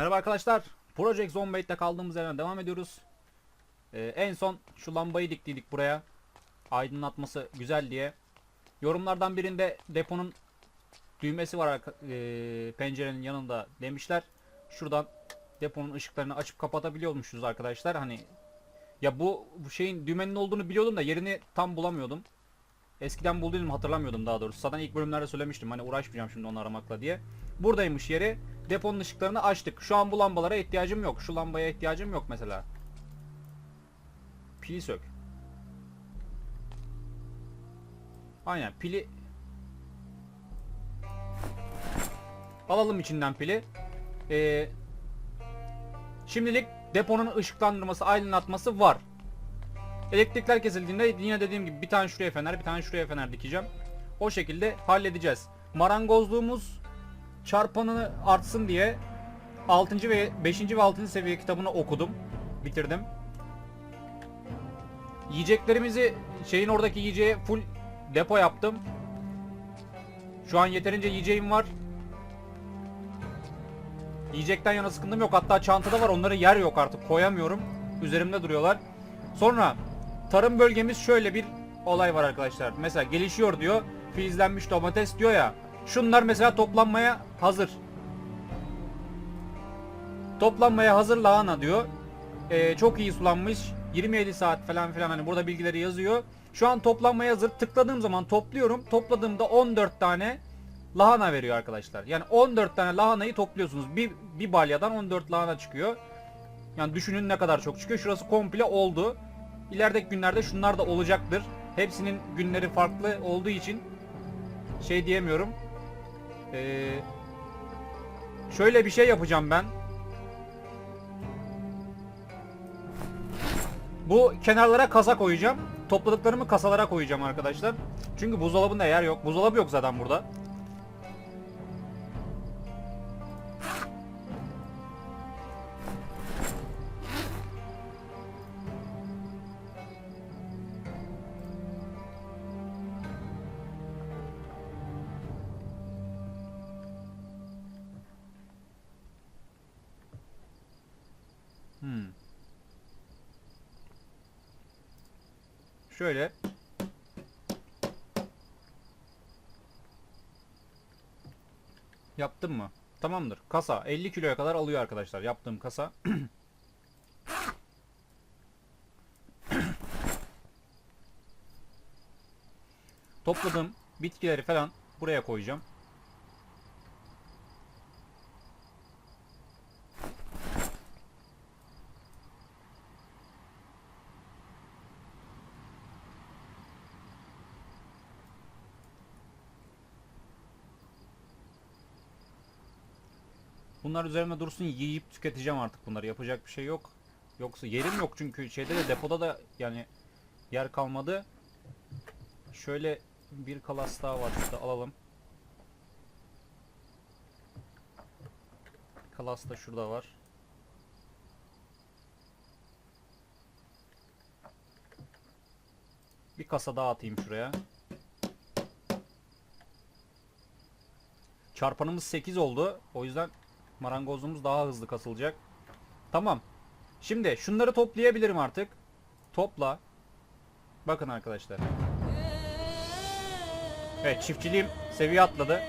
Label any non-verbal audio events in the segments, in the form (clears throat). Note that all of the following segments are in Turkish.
Merhaba arkadaşlar. Project Zombate'de kaldığımız yerden devam ediyoruz. Ee, en son şu lambayı diktiydik buraya. Aydınlatması güzel diye. Yorumlardan birinde deponun düğmesi var ee, pencerenin yanında demişler. Şuradan deponun ışıklarını açıp kapatabiliyormuşuz arkadaşlar. Hani ya bu, bu şeyin düğmenin olduğunu biliyordum da yerini tam bulamıyordum. Eskiden bulduydum hatırlamıyordum daha doğrusu. Zaten ilk bölümlerde söylemiştim hani uğraşmayacağım şimdi onu aramakla diye. Buradaymış yeri. Deponun ışıklarını açtık. Şu an bu lambalara ihtiyacım yok. Şu lambaya ihtiyacım yok mesela. Pili sök. Aynen pili alalım içinden pili. Ee, şimdilik deponun ışıklandırması, aydınlatması var. Elektrikler kesildiğinde yine dediğim gibi bir tane şuraya fener, bir tane şuraya fener dikeceğim. O şekilde halledeceğiz. Marangozluğumuz çarpanını artsın diye 6. ve 5. ve 6. seviye kitabını okudum. Bitirdim. Yiyeceklerimizi şeyin oradaki yiyeceğe full depo yaptım. Şu an yeterince yiyeceğim var. Yiyecekten yana sıkıntım yok. Hatta çantada var. Onları yer yok artık. Koyamıyorum. Üzerimde duruyorlar. Sonra tarım bölgemiz şöyle bir olay var arkadaşlar. Mesela gelişiyor diyor. Filizlenmiş domates diyor ya. Şunlar mesela toplanmaya hazır. Toplanmaya hazır lahana diyor. Ee, çok iyi sulanmış. 27 saat falan filan hani burada bilgileri yazıyor. Şu an toplanmaya hazır. Tıkladığım zaman topluyorum. Topladığımda 14 tane lahana veriyor arkadaşlar. Yani 14 tane lahanayı topluyorsunuz. Bir, bir balyadan 14 lahana çıkıyor. Yani düşünün ne kadar çok çıkıyor. Şurası komple oldu. İlerideki günlerde şunlar da olacaktır. Hepsinin günleri farklı olduğu için şey diyemiyorum. Ee, şöyle bir şey yapacağım ben. Bu kenarlara kasa koyacağım. Topladıklarımı kasalara koyacağım arkadaşlar. Çünkü buzdolabında yer yok. Buzdolabı yok zaten burada. Şöyle. Yaptım mı? Tamamdır. Kasa 50 kiloya kadar alıyor arkadaşlar. Yaptığım kasa. (clears throat) Topladığım bitkileri falan buraya koyacağım. Bunlar üzerime dursun yiyip tüketeceğim artık bunları. Yapacak bir şey yok. Yoksa yerim yok çünkü şeyde de depoda da yani yer kalmadı. Şöyle bir kalas daha var şurada alalım. Kalas da şurada var. Bir kasa daha atayım şuraya. Çarpanımız 8 oldu. O yüzden marangozluğumuz daha hızlı kasılacak. Tamam. Şimdi şunları toplayabilirim artık. Topla. Bakın arkadaşlar. Evet çiftçiliğim seviye atladı.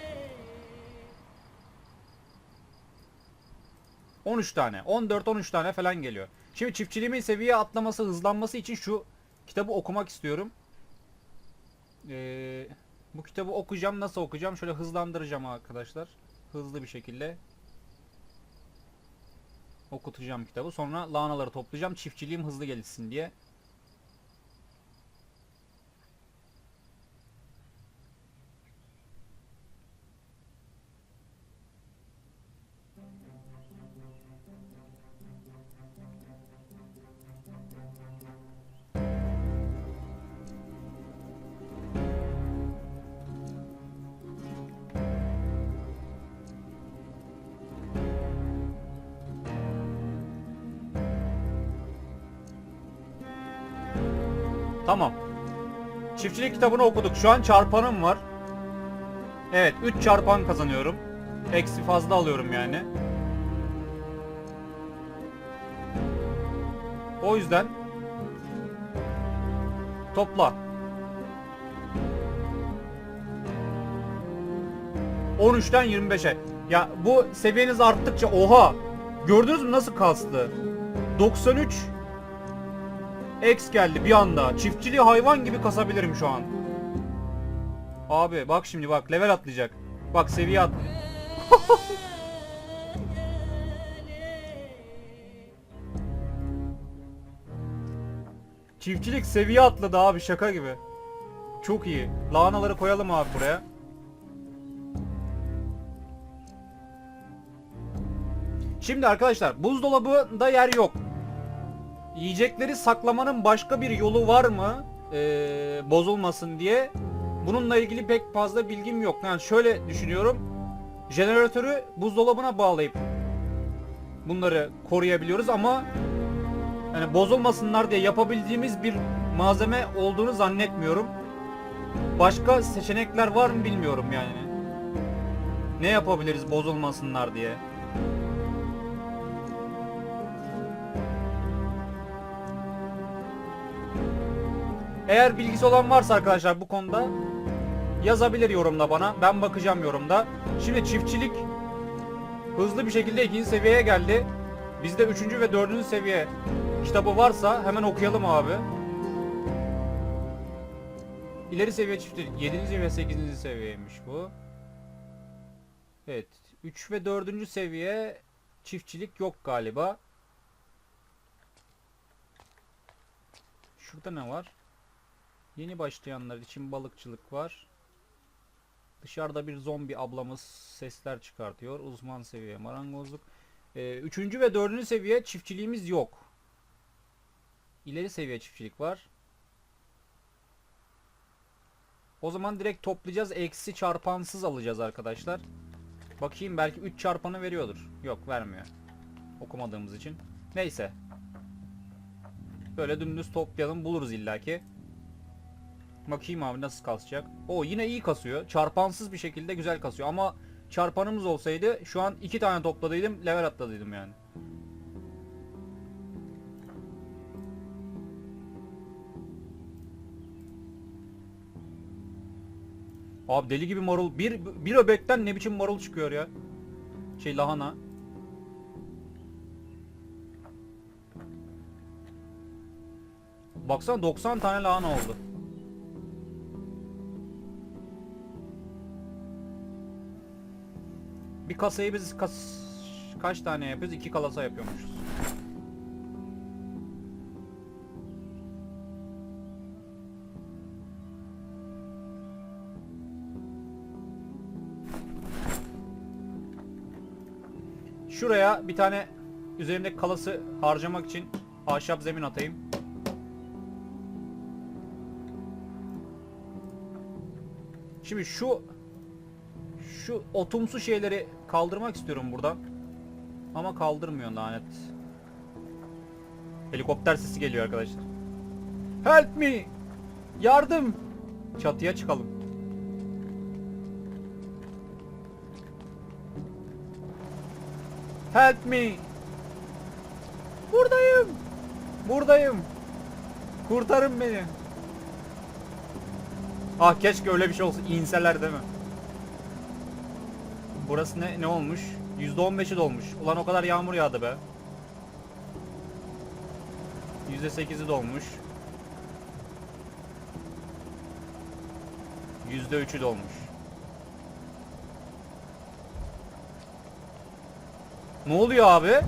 13 tane. 14-13 tane falan geliyor. Şimdi çiftçiliğimin seviye atlaması, hızlanması için şu kitabı okumak istiyorum. Ee, bu kitabı okuyacağım. Nasıl okuyacağım? Şöyle hızlandıracağım arkadaşlar. Hızlı bir şekilde okutacağım kitabı. Sonra lahanaları toplayacağım. Çiftçiliğim hızlı gelişsin diye. Tamam. Çiftçilik kitabını okuduk. Şu an çarpanım var. Evet 3 çarpan kazanıyorum. Eksi fazla alıyorum yani. O yüzden topla. 13'ten 25'e. Ya bu seviyeniz arttıkça oha. Gördünüz mü nasıl kastı? 93 X geldi bir anda. Çiftçiliği hayvan gibi kasabilirim şu an. Abi bak şimdi bak level atlayacak. Bak seviye at. (laughs) Çiftçilik seviye atladı abi şaka gibi. Çok iyi. Lahanaları koyalım abi buraya. Şimdi arkadaşlar buzdolabında yer yok. Yiyecekleri saklamanın başka bir yolu var mı? Ee, bozulmasın diye. Bununla ilgili pek fazla bilgim yok. Yani şöyle düşünüyorum. Jeneratörü buzdolabına bağlayıp bunları koruyabiliyoruz ama yani bozulmasınlar diye yapabildiğimiz bir malzeme olduğunu zannetmiyorum. Başka seçenekler var mı bilmiyorum yani. Ne yapabiliriz bozulmasınlar diye. Eğer bilgisi olan varsa arkadaşlar bu konuda yazabilir yorumda bana. Ben bakacağım yorumda. Şimdi çiftçilik hızlı bir şekilde ikinci seviyeye geldi. Bizde üçüncü ve dördüncü seviye kitabı varsa hemen okuyalım abi. İleri seviye çiftçilik 7. ve 8. seviyeymiş bu. Evet. 3 ve 4. seviye çiftçilik yok galiba. Şurada ne var? Yeni başlayanlar için balıkçılık var. Dışarıda bir zombi ablamız sesler çıkartıyor. Uzman seviye marangozluk. Ee, üçüncü ve dördüncü seviye çiftçiliğimiz yok. İleri seviye çiftçilik var. O zaman direkt toplayacağız. Eksi çarpansız alacağız arkadaşlar. Bakayım belki 3 çarpanı veriyordur. Yok vermiyor. Okumadığımız için. Neyse. Böyle dümdüz toplayalım buluruz illaki. Bakayım abi nasıl kasacak. O yine iyi kasıyor. Çarpansız bir şekilde güzel kasıyor ama çarpanımız olsaydı şu an iki tane topladıydım level atladıydım yani. Abi deli gibi marul. Bir, bir öbekten ne biçim marul çıkıyor ya. Şey lahana. Baksana 90 tane lahana oldu. Kasayı biz kas kaç tane yapıyoruz? İki kalasa yapıyormuşuz. Şuraya bir tane üzerimdeki kalası harcamak için ahşap zemin atayım. Şimdi şu şu otumsu şeyleri kaldırmak istiyorum buradan. Ama kaldırmıyor lanet. Helikopter sesi geliyor arkadaşlar. Help me! Yardım! Çatıya çıkalım. Help me! Buradayım! Buradayım! Kurtarın beni! Ah keşke öyle bir şey olsa. İnseler değil mi? Burası ne, ne olmuş? %15'i dolmuş. Ulan o kadar yağmur yağdı be. %8'i dolmuş. %3'ü dolmuş. Ne oluyor abi?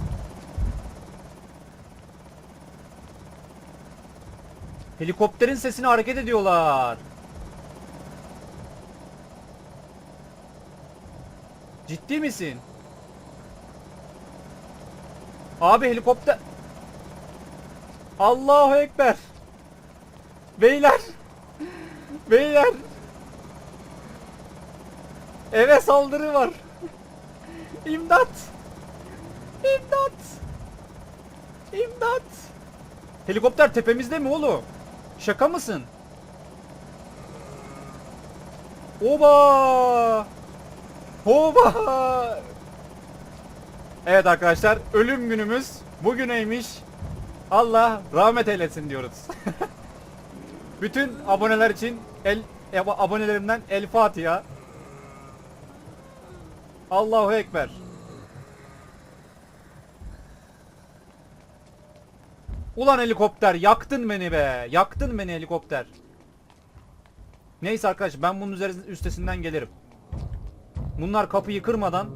Helikopterin sesini hareket ediyorlar. Ciddi misin? Abi helikopter. Allahu ekber. Beyler. Beyler. Eve saldırı var. İmdat. İmdat. İmdat. Helikopter tepemizde mi oğlum? Şaka mısın? Oba! Hoba! Evet arkadaşlar ölüm günümüz bugüneymiş. Allah rahmet eylesin diyoruz. (laughs) Bütün aboneler için el e, abonelerimden El Fatiha. Allahu Ekber. Ulan helikopter yaktın beni be. Yaktın beni helikopter. Neyse arkadaş ben bunun üzeri- üstesinden gelirim. Bunlar kapıyı kırmadan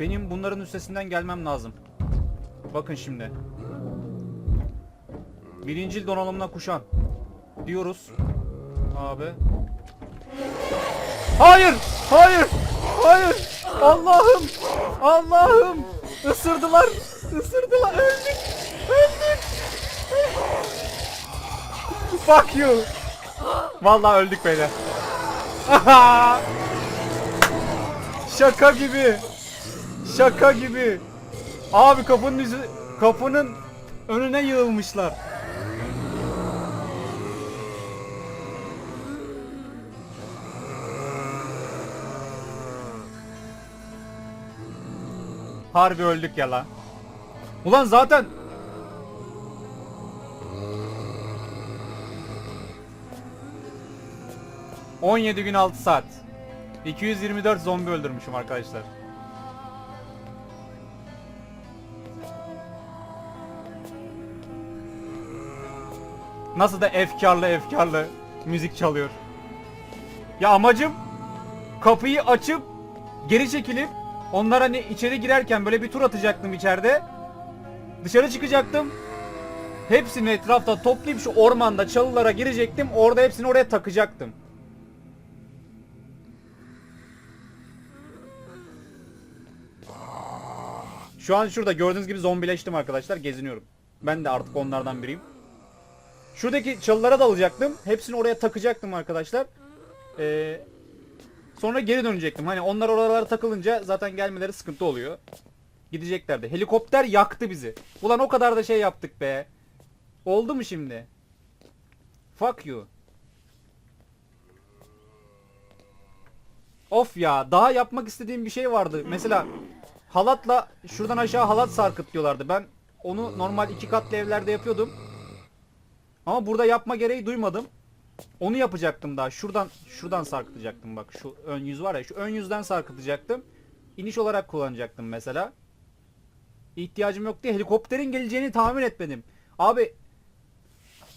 benim bunların üstesinden gelmem lazım. Bakın şimdi. Birincil donanımına kuşan. Diyoruz. Abi. Hayır! Hayır! Hayır! Allah'ım! Allah'ım! Isırdılar! Isırdılar! Öldük! Öldük! Fuck you! Vallahi öldük beyler. (laughs) Şaka gibi. Şaka gibi. Abi kapının yüzü kapının önüne yığılmışlar. Harbi öldük ya lan. Ulan zaten ...17 gün 6 saat. 224 zombi öldürmüşüm arkadaşlar. Nasıl da efkarlı efkarlı müzik çalıyor. Ya amacım kapıyı açıp geri çekilip onlar hani içeri girerken böyle bir tur atacaktım içeride. Dışarı çıkacaktım. Hepsini etrafta toplayıp şu ormanda çalılara girecektim. Orada hepsini oraya takacaktım. Şu an şurada gördüğünüz gibi zombileştim arkadaşlar. Geziniyorum. Ben de artık onlardan biriyim. Şuradaki çalılara dalacaktım. Hepsini oraya takacaktım arkadaşlar. Ee, sonra geri dönecektim. Hani onlar oralara takılınca zaten gelmeleri sıkıntı oluyor. Gideceklerdi. Helikopter yaktı bizi. Ulan o kadar da şey yaptık be. Oldu mu şimdi? Fuck you. Of ya daha yapmak istediğim bir şey vardı. Mesela halatla şuradan aşağı halat sarkıt diyorlardı. Ben onu normal iki katlı evlerde yapıyordum. Ama burada yapma gereği duymadım. Onu yapacaktım daha. Şuradan şuradan sarkıtacaktım bak. Şu ön yüz var ya. Şu ön yüzden sarkıtacaktım. İniş olarak kullanacaktım mesela. İhtiyacım yok diye helikopterin geleceğini tahmin etmedim. Abi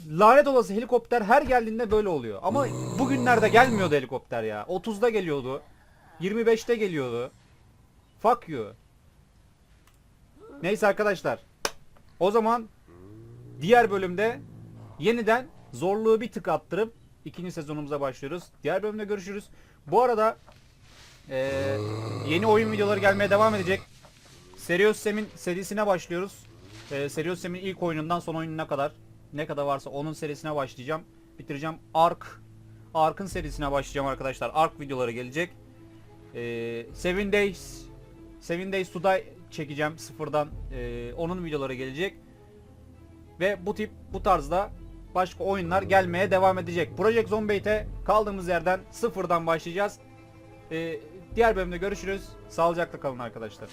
lanet olası helikopter her geldiğinde böyle oluyor. Ama bugünlerde gelmiyordu helikopter ya. 30'da geliyordu. 25'te geliyordu. Fuck you. Neyse arkadaşlar. O zaman diğer bölümde yeniden zorluğu bir tık attırıp ikinci sezonumuza başlıyoruz. Diğer bölümde görüşürüz. Bu arada eee, yeni oyun videoları gelmeye devam edecek. Serious Sam'in serisine başlıyoruz. Eee Serious Sam'in ilk oyunundan son oyununa kadar ne kadar varsa onun serisine başlayacağım. Bitireceğim. Ark Ark'ın serisine başlayacağım arkadaşlar. Ark videoları gelecek. Eee Seven Days Seven Days to Die çekeceğim sıfırdan. Eee, onun videoları gelecek. Ve bu tip bu tarzda başka oyunlar gelmeye devam edecek. Project Zombate'e kaldığımız yerden sıfırdan başlayacağız. Ee, diğer bölümde görüşürüz. Sağlıcakla kalın arkadaşlar.